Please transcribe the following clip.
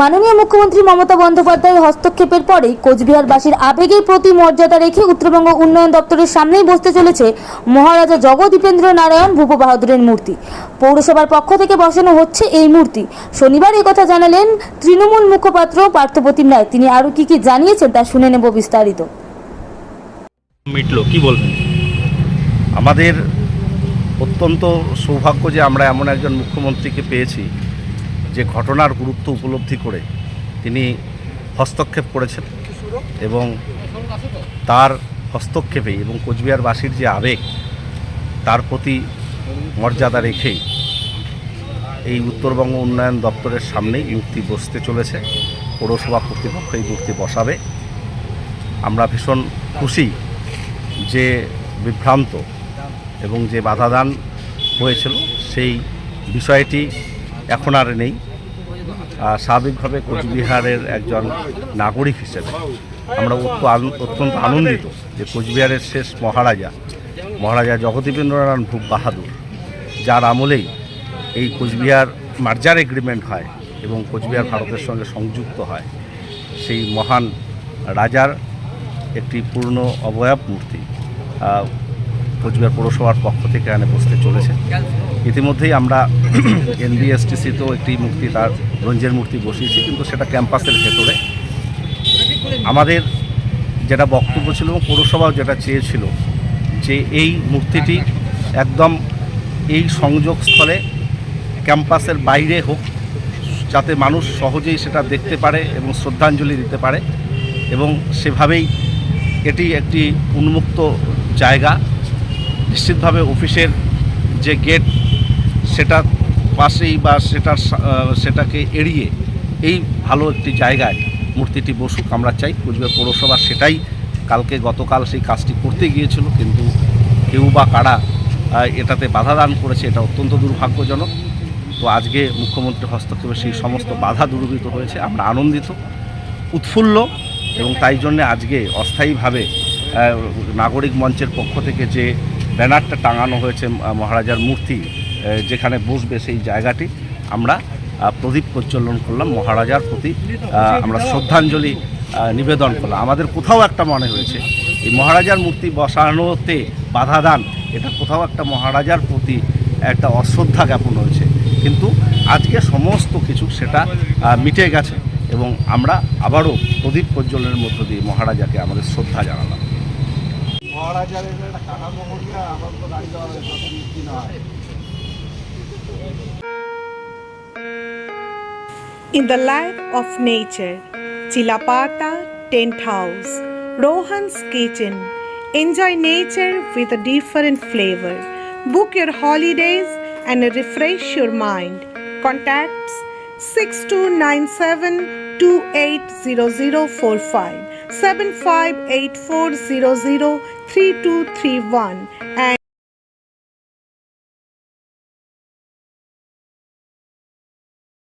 মাননীয় মুখ্যমন্ত্রী মমতা বন্দ্যোপাধ্যায়ের হস্তক্ষেপের পরেই কোচবিহারবাসীর আবেগের প্রতি মর্যাদা রেখে উত্তরবঙ্গ উন্নয়ন দপ্তরের সামনেই বসতে চলেছে মহারাজা জগদীপেন্দ্র নারায়ণ ভূপ বাহাদুরের মূর্তি। পৌরসভার পক্ষ থেকে বসানো হচ্ছে এই মূর্তি। শনিবার কথা জানালেন তৃণমূল মুখপাত্র পার্থপ্রতিম রায়। তিনি আরও কি কি জানিয়েছেন তা শুনে নেব বিস্তারিত। কি বলবেন? আমাদের অত্যন্ত সৌভাগ্য যে আমরা এমন একজন মুখ্যমন্ত্রীকে পেয়েছি। যে ঘটনার গুরুত্ব উপলব্ধি করে তিনি হস্তক্ষেপ করেছেন এবং তার হস্তক্ষেপে এবং কোচবিহারবাসীর যে আবেগ, তার প্রতি মর্যাদা রেখেই এই উত্তরবঙ্গ উন্নয়ন দপ্তরের সামনেই মূর্তি বসতে চলেছে। পৌরসভা কর্তৃপক্ষ এই মূর্তি বসাবে। আমরা ভীষণ খুশি যে বিভ্রান্ত এবং যে বাধাদান হয়েছিল সেই বিষয়টি এখন আর নেই। স্বাভাবিকভাবে কোচবিহারের একজন নাগরিক হিসেবে আমরা অত্যন্ত আনন্দিত যে কোচবিহারের শেষ মহারাজা মহারাজা জগদীপেন্দ্রনারায়ণ ভূপ বাহাদুর, যার আমলেই এই কোচবিহার মার্জার এগ্রিমেন্ট হয় এবং কোচবিহার ভারতের সঙ্গে সংযুক্ত হয়। সেই মহান রাজার একটি পূর্ণ অবয়ব মূর্তি কোচবিহার পৌরসভার পক্ষ থেকে এখানে বসতে চলেছে। ইতিমধ্যেই আমরা এনবিএসটিসিতেও একটি মূর্তি, তার ব্রোঞ্জের মূর্তি বসিয়েছি, কিন্তু সেটা ক্যাম্পাসের ভেতরে। আমাদের যেটা বক্তব্য ছিল এবং পৌরসভাও যেটা চেয়েছিল যে এই মূর্তিটি একদম এই সংযোগস্থলে ক্যাম্পাসের বাইরে হোক, যাতে মানুষ সহজেই সেটা দেখতে পারে এবং শ্রদ্ধাঞ্জলি দিতে পারে। এবং সেভাবেই এটি একটি উন্মুক্ত জায়গা। নিশ্চিতভাবে অফিসের যে গেট সেটা পাশেই বা সেটার সেটাকে এড়িয়ে এই ভালো একটি জায়গায় মূর্তিটি বসুক আমরা চাই। কুচবিহার পৌরসভা সেটাই কালকে গতকাল সেই কাজটি করতে গিয়েছিল, কিন্তু কেউ বা কারা এটাতে বাধা দান করেছে, এটা অত্যন্ত দুর্ভাগ্যজনক। তো আজকে মুখ্যমন্ত্রী হস্তক্ষেপে সেই সমস্ত বাধা দূরীভূত হয়েছে, আমরা আনন্দিত, উৎফুল্ল এবং তাই জন্য আজকে অস্থায়ীভাবে নাগরিক মঞ্চের পক্ষ থেকে যে ব্যানারটা টাঙানো হয়েছে মহারাজার মূর্তি যেখানে বসবে সেই জায়গাটি আমরা প্রদীপ প্রজ্বলন করলাম, মহারাজার প্রতি আমরা শ্রদ্ধাঞ্জলি নিবেদন করলাম। আমাদের কোথাও একটা মনে হয়েছে, এই মহারাজার মূর্তি বসানোতে বাধা দান, এটা কোথাও একটা মহারাজার প্রতি একটা অশ্রদ্ধা জ্ঞাপন হয়েছে। কিন্তু আজকে সমস্ত কিছু সেটা মিটে গেছে এবং আমরা আবারও প্রদীপ প্রজ্বলনের মধ্য দিয়ে মহারাজাকে আমাদের শ্রদ্ধা জানালাম। মহারাজার In the life of nature, Chilapata Tent House, Rohan's Kitchen. Enjoy nature with a different flavor. Book your holidays and refresh your mind. Contacts 6297 280045 758400 3231 and